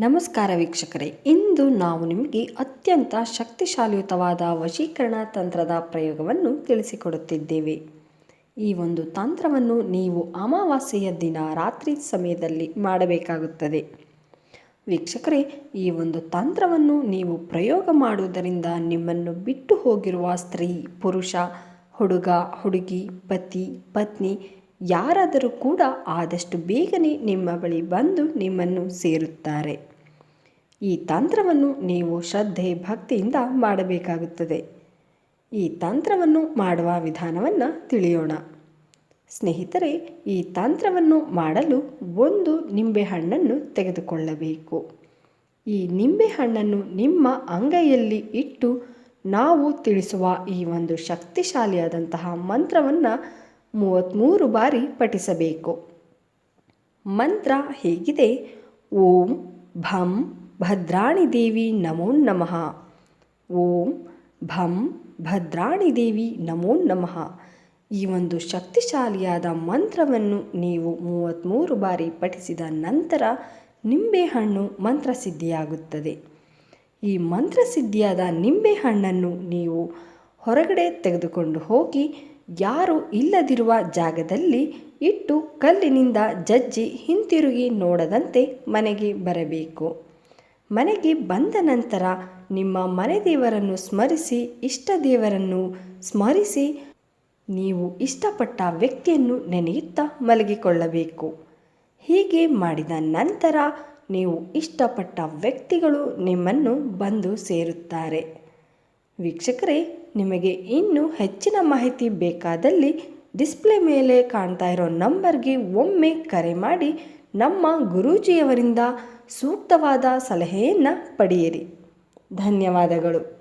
ನಮಸ್ಕಾರ ವೀಕ್ಷಕರೇ. ಇಂದು ನಾವು ನಿಮಗೆ ಅತ್ಯಂತ ಶಕ್ತಿಶಾಲಿಯುತವಾದ ವಶೀಕರಣ ತಂತ್ರದ ಪ್ರಯೋಗವನ್ನು ತಿಳಿಸಿಕೊಡುತ್ತಿದ್ದೇವೆ. ಈ ಒಂದು ತಂತ್ರವನ್ನು ನೀವು ಅಮಾವಾಸ್ಯೆಯ ದಿನ ರಾತ್ರಿ ಸಮಯದಲ್ಲಿ ಮಾಡಬೇಕಾಗುತ್ತದೆ. ವೀಕ್ಷಕರೇ, ಈ ಒಂದು ತಂತ್ರವನ್ನು ನೀವು ಪ್ರಯೋಗ ಮಾಡುವುದರಿಂದ ನಿಮ್ಮನ್ನು ಬಿಟ್ಟು ಹೋಗಿರುವ ಸ್ತ್ರೀ, ಪುರುಷ, ಹುಡುಗ, ಹುಡುಗಿ, ಪತಿ, ಪತ್ನಿ ಯಾರಾದರೂ ಕೂಡ ಆದಷ್ಟು ಬೇಗನೆ ನಿಮ್ಮ ಬಳಿ ಬಂದು ನಿಮ್ಮನ್ನು ಸೇರುತ್ತಾರೆ. ಈ ತಂತ್ರವನ್ನು ನೀವು ಶ್ರದ್ಧೆ, ಭಕ್ತಿಯಿಂದ ಮಾಡಬೇಕಾಗುತ್ತದೆ. ಈ ತಂತ್ರವನ್ನು ಮಾಡುವ ವಿಧಾನವನ್ನು ತಿಳಿಯೋಣ. ಸ್ನೇಹಿತರೆ, ಈ ತಂತ್ರವನ್ನು ಮಾಡಲು ಒಂದು ನಿಂಬೆಹಣ್ಣನ್ನು ತೆಗೆದುಕೊಳ್ಳಬೇಕು. ಈ ನಿಂಬೆಹಣ್ಣನ್ನು ನಿಮ್ಮ ಅಂಗೈಯಲ್ಲಿ ಇಟ್ಟು ನಾವು ತಿಳಿಸುವ ಈ ಒಂದು ಶಕ್ತಿಶಾಲಿಯಾದಂತಹ ಮಂತ್ರವನ್ನು ಮೂವತ್ತ್ಮೂರು ಬಾರಿ ಪಠಿಸಬೇಕು. ಮಂತ್ರ ಹೇಗಿದೆ? ಓಂ ಭಂ ಭದ್ರಾಣಿ ದೇವಿ ನಮೋ ನಮಃ. ಓಂ ಭಂ ಭದ್ರಾಣಿ ದೇವಿ ನಮೋ ನಮಃ. ಈ ಒಂದು ಶಕ್ತಿಶಾಲಿಯಾದ ಮಂತ್ರವನ್ನು ನೀವು ಮೂವತ್ತ್ಮೂರು ಬಾರಿ ಪಠಿಸಿದ ನಂತರ ನಿಂಬೆಹಣ್ಣು ಮಂತ್ರಸಿದ್ಧಿಯಾಗುತ್ತದೆ. ಈ ಮಂತ್ರಸಿದ್ಧಿಯಾದ ನಿಂಬೆಹಣ್ಣನ್ನು ನೀವು ಹೊರಗಡೆ ತೆಗೆದುಕೊಂಡು ಹೋಗಿ ಯಾರು ಇಲ್ಲದಿರುವ ಜಾಗದಲ್ಲಿ ಇಟ್ಟು ಕಲ್ಲಿನಿಂದ ಜಜ್ಜಿ ಹಿಂತಿರುಗಿ ನೋಡದಂತೆ ಮನೆಗೆ ಬರಬೇಕು. ಮನೆಗೆ ಬಂದ ನಂತರ ನಿಮ್ಮ ಮನೆ ದೇವರನ್ನು ಸ್ಮರಿಸಿ, ಇಷ್ಟ ದೇವರನ್ನು ಸ್ಮರಿಸಿ, ನೀವು ಇಷ್ಟಪಟ್ಟ ವ್ಯಕ್ತಿಯನ್ನು ನೆನೆಯುತ್ತಾ ಮಲಗಿಕೊಳ್ಳಬೇಕು. ಹೀಗೆ ಮಾಡಿದ ನಂತರ ನೀವು ಇಷ್ಟಪಟ್ಟ ವ್ಯಕ್ತಿಗಳು ನಿಮ್ಮನ್ನು ಬಂದು ಸೇರುತ್ತಾರೆ. ವೀಕ್ಷಕರೇ, ನಿಮಗೆ ಇನ್ನೂ ಹೆಚ್ಚಿನ ಮಾಹಿತಿ ಬೇಕಾದಲ್ಲಿ ಡಿಸ್ಪ್ಲೇ ಮೇಲೆ ಕಾಣ್ತಾ ಇರೋ ನಂಬರ್ಗೆ ಒಮ್ಮೆ ಕರೆ ಮಾಡಿ ನಮ್ಮ ಗುರೂಜಿಯವರಿಂದ ಸೂಕ್ತವಾದ ಸಲಹೆಯನ್ನು ಪಡೆಯಿರಿ. ಧನ್ಯವಾದಗಳು.